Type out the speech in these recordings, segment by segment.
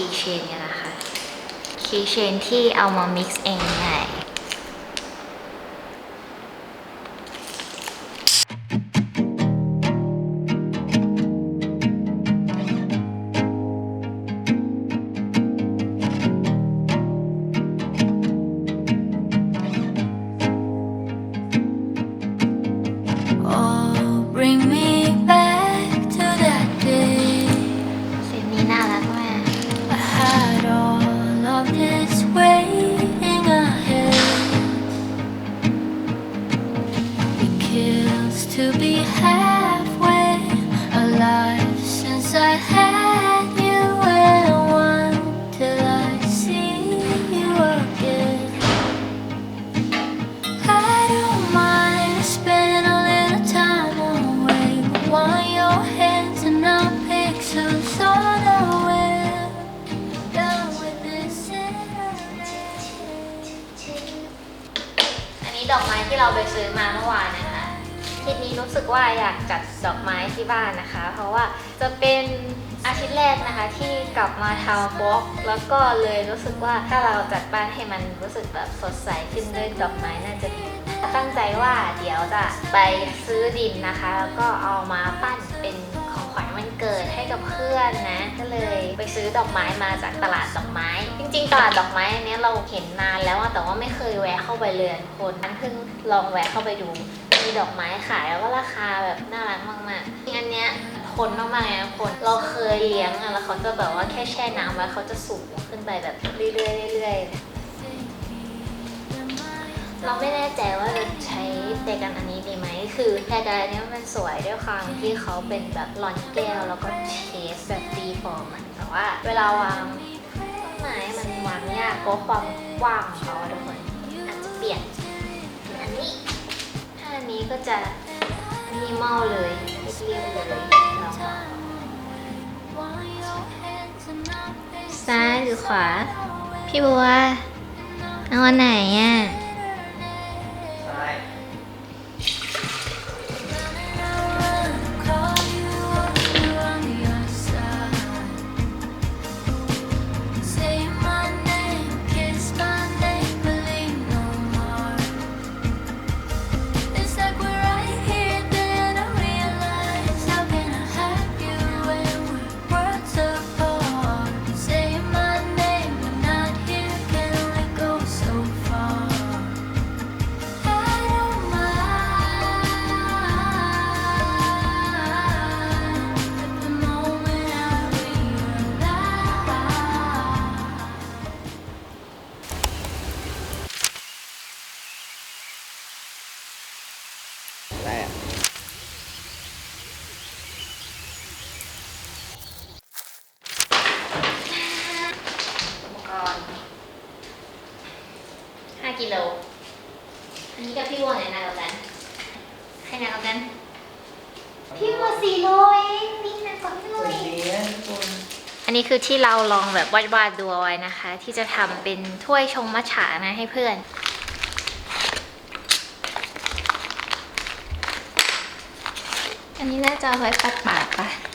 คีย์เชนกันนะคะคีย์เชนที่เอามา mix เองเนี่ย It kills to be halfway alive since I had you and one till I see you again. I don't mind spending a little time away. But want your hands and I'll pixels unaware. Done with this internet. อันนี้ดอกไม้ที่เราไปซื้อมาเมื่อวานนะคะอา ทิตย์นี้รู้สึกว่าอยากจัดดอกไม้ที่บ้านนะคะ เพราะว่าจะเป็นอาทิตย์แรกนะคะที่กลับมาทาวน์บล็อกแล้วก็เลยรู้สึกว่าถ้าเราจัดบ้านให้มันรู้สึกแบบสดใสขึ้นด้วยดอกไม้น่าจะดีตั้งใจว่าเดี๋ยวจะไปซื้อดินนะคะ แล้วก็เอามาปั้นเป็นของขวัญวันเกิดให้กับเพื่อนนะ ก็เลยไปซื้อดอกไม้มาจากตลาดดอกไม้ จริงๆ ตลาดดอกไม้อันเนี้ยเราเห็นนานแล้วแต่ว่าไม่เคยแวะเข้าไปเลยคนอันเพิ่งลองแวะเข้าไปดู มีดอกไม้ขายแล้วก็ราคาแบบน่ารักมากๆอันเนี้ยทนมากๆเลยนะคนเราเคยเลี้ยงอะแล้วเขาจะแบบว่าแค่แช่น้ำไว้เขาจะสูงขึ้นไปแบบเรื่อยๆเรื่อยๆเราไม่แน่ใจว่าจะใช้เตกันอันนี้ดีไหมคือแพรกายเนี้ยมันสวยด้วยความที่เขาเป็นแบบหลอนแก้วแล้วก็เชสแบบฟรีฟอร์มแต่ว่า เวลาวางต้นไม้มันวางยากเพราะความกว้างของเขาทุกคนอาจจะเปลี่ยน นี้ก็จะมินิมาเลยเรียบเลยเรามา Want your hands and I'll pixels ซ้ายหรือขวา พี่บัวเอาอันไหนอะ กิโล อันนี้กับพี่วัวไหนหนักกว่ากัน ใครหนักกว่ากัน พี่วัวสี่โลเองนี่หนักกว่าพี่วัวอีก อันนี้คือที่เราลองแบบวาดๆดูเอาไว้นะคะ ที่จะทำเป็นถ้วยชงมัทฉะนะให้เพื่อน อันนี้น่าจะเอาไว้ปัดปากปะ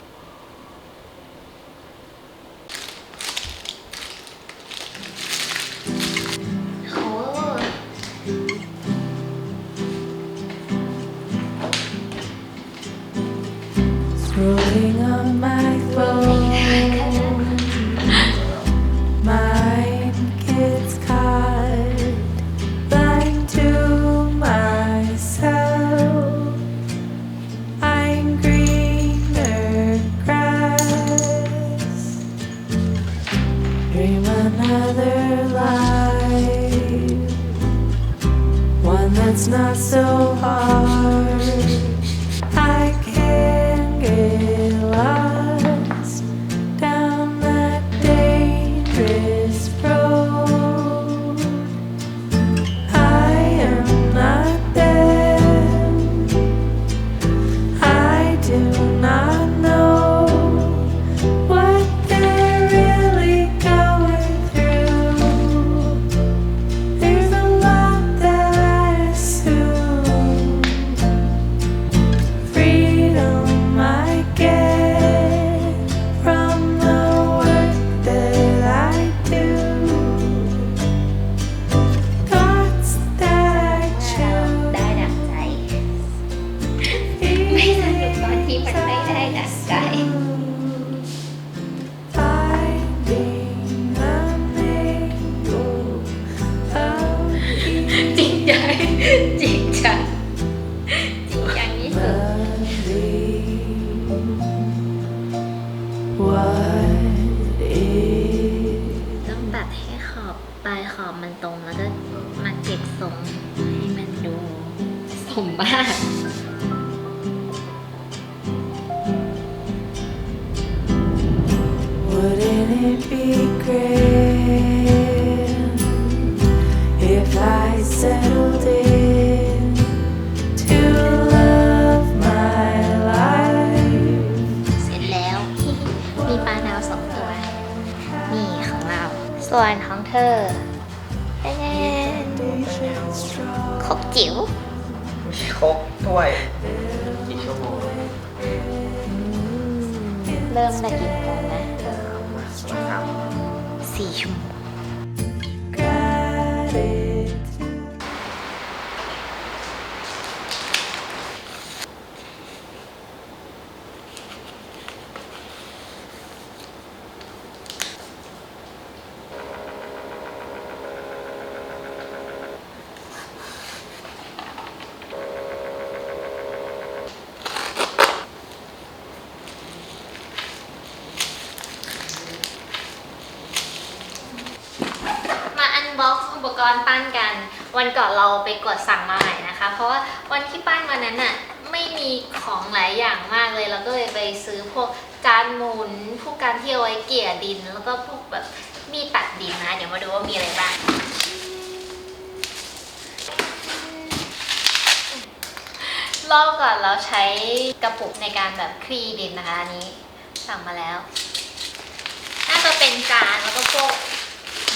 สมมาก Wouldn't it be ครกด้วยกี่ชั่วโมงเริ่มแต่กี่โมงนะสี่ชั่วโมง กซ์อุปกรณ์ปั้นกัน วันก่อนเราไปกดสั่งมาใหม่นะคะ เพราะว่าวันที่ปั้นวันนั้นน่ะไม่มีของหลายอย่างมากเลยเราก็เลยไปซื้อพวกจานหมุนพวกการที่เอาไว้เกลี่ยดิน แล้วก็พวกแบบมีดตัดดินนะ เดี๋ยวมาดูว่ามีอะไรบ้างรอบก่อนเราใช้กระปุกในการแบบคลีดินนะคะอันนี้สั่งมาแล้ว น่าจะเป็นจานแล้วก็พวก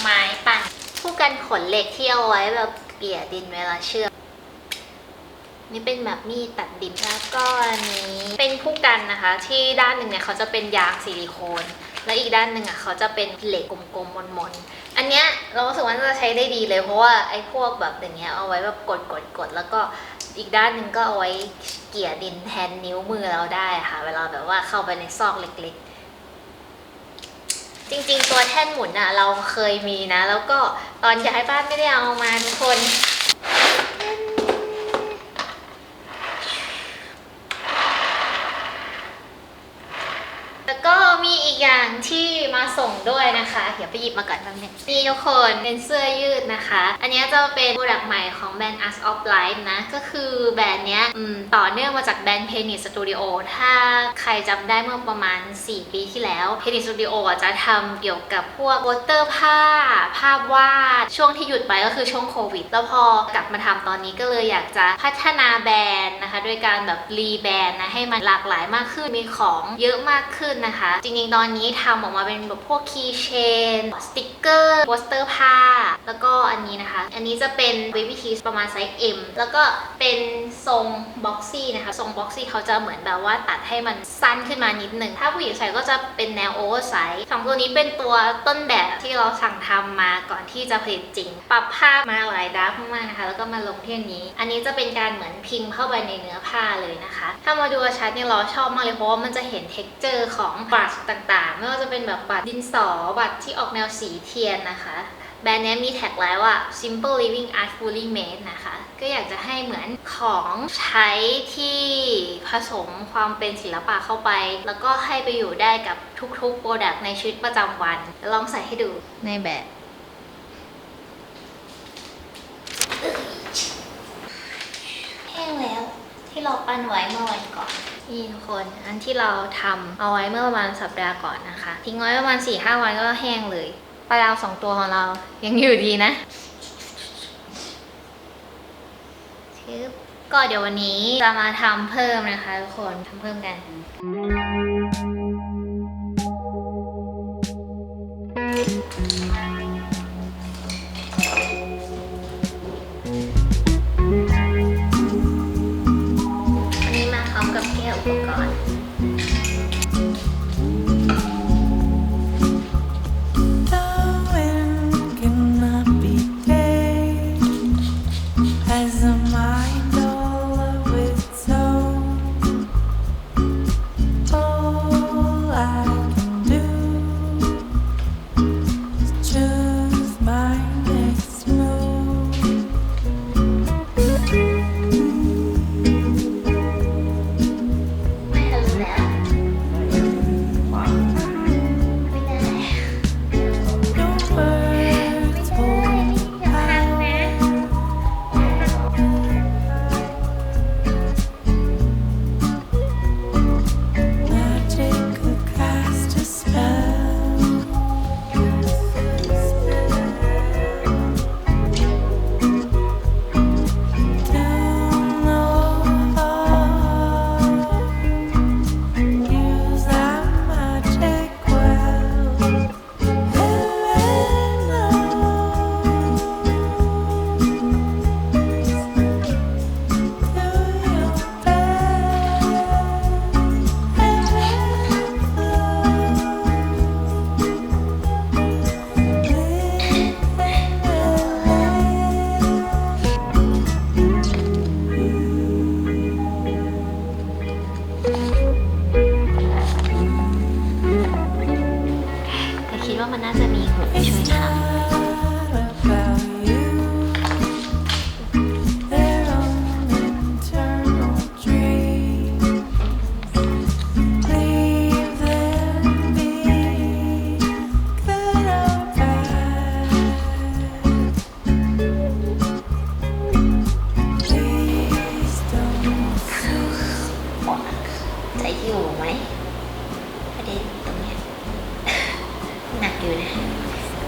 ไม้ปั่น ผู้กันขนเหล็กที่เอาไว้แบบเกี่ยดินเวลาเชื่อมนี่เป็นแบบมีดตัดดินแล้วก็อันนี้เป็นผู้กันนะคะ ที่ด้านหนึ่งเนี่ยเขาจะเป็นยางซิลิโคน แล้วอีกด้านหนึ่งอะเขาจะเป็นเหล็กกลมๆมนๆอันเนี้ยเรารู้สึกว่าจะใช้ได้ดีเลยเพราะว่าไอ้พวกแบบอย่างเงี้ยเอาไว้แบบกดกดกดแล้วก็อีกด้านหนึ่งก็เอาไว้เกี่ยดินแทนนิ้วมือเราได้ค่ะ เวลาแบบว่าเข้าไปในซอกเล็กๆ จริง ๆ ตัวแท่นหมุนอะเราเคยมีนะ แล้วก็ตอนย้ายบ้านไม่ได้เอามาทุกคน แล้วก็มี อย่างที่มาส่งด้วยนะคะ เดี๋ยวไปหยิบมาก่อนแป๊บนึงนี่ทุกคนเป็นเสื้อยืดนะคะ อันนี้จะเป็นโปรดักต์ใหม่ของแบรนด์ Us of Life นะ ก็คือแบรนด์เนี้ยต่อเนื่องมาจากแบรนด์ Penny Studio ถ้าใครจำได้เมื่อประมาณ 4 ปีที่แล้ว Penny Studio จะทำเกี่ยวกับพวกโปสเตอร์ผ้า ภาพวาด ช่วงที่หยุดไปก็คือช่วงโควิด แล้วพอกลับมาทำตอนนี้ก็เลยอยากจะพัฒนาแบรนด์นะคะด้วยการแบบรีแบรนด์นะให้มันหลากหลายมากขึ้นมีของเยอะมากขึ้นนะคะ จริงๆตอนนนี้ทำออกมาเป็นแบบพวกคีย์เชนสติกเกอร์โปสเตอร์ผ้า แล้วก็อันนี้นะคะ อันนี้จะเป็น baby t e e ประมาณไซส์ M แล้วก็เป็นทรงบ็อกซี่นะคะ ทรงบ็อกซี่เขาจะเหมือนแบบว่าตัดให้มันสั้นขึ้นมานิดหนึ่ง ถ้าผู้หญิงใส่ก็จะเป็นแนวโอเวอร์ไซส์สองตัวนี้เป็นตัวต้นแบบที่เราสั่งทำมาก่อนที่จะผลิตจริง ปรับภาพมาหลายดราฟต์มากๆนะคะ แล้วก็มาลงที่อันนี้ อันนี้จะเป็นการเหมือนพิมพ์เข้าไปในเนื้อผ้าเลยนะคะ ถ้ามาดูชัดเนี่ยเราชอบมากเลยเพราะว่ามันจะเห็นเท็กเจอร์ของบัตรต่างๆ ไม่ว่าจะเป็นแบบบัตรดินสอบัตรที่ออกแนวสีเทียนนะคะ แบรนด์เนี้ยมีแท็กไลน์ว่า simple living art fully made นะคะ ก็อยากจะให้เหมือนของใช้ที่ผสมความเป็นศิลปะเข้าไป แล้วก็ให้ไปอยู่ได้กับทุกๆ โปรดักต์ในชีวิตประจำวัน ลองใส่ให้ดูในแบบแห้งแล้ว ที่เราปั้นไว้เมื่อวันก่อนนี่ทุกคน อันที่เราทำเอาไว้เมื่อประมาณสัปดาห์ก่อนนะคะ ทิ้งไว้ประมาณ4ี่ห้าวันก็แห้งเลยปลาดาวสองตัวของเรายังอยู่ดีนะชึบก็เดี๋ยววันนี้จะมาทำเพิ่มนะคะทุกคนทำเพิ่มกันอ กับแก้วอุปกรณ์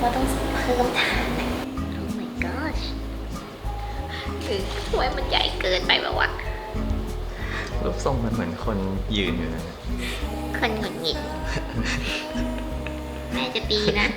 ว่าต้องเพิ่มฐาน Oh my gosh คือถ้วยมันใหญ่เกินไปแบบว่ารูปทรงมันเหมือนคนยืนอยู่นะ คนหงุดหงิด แม่จะตีนะ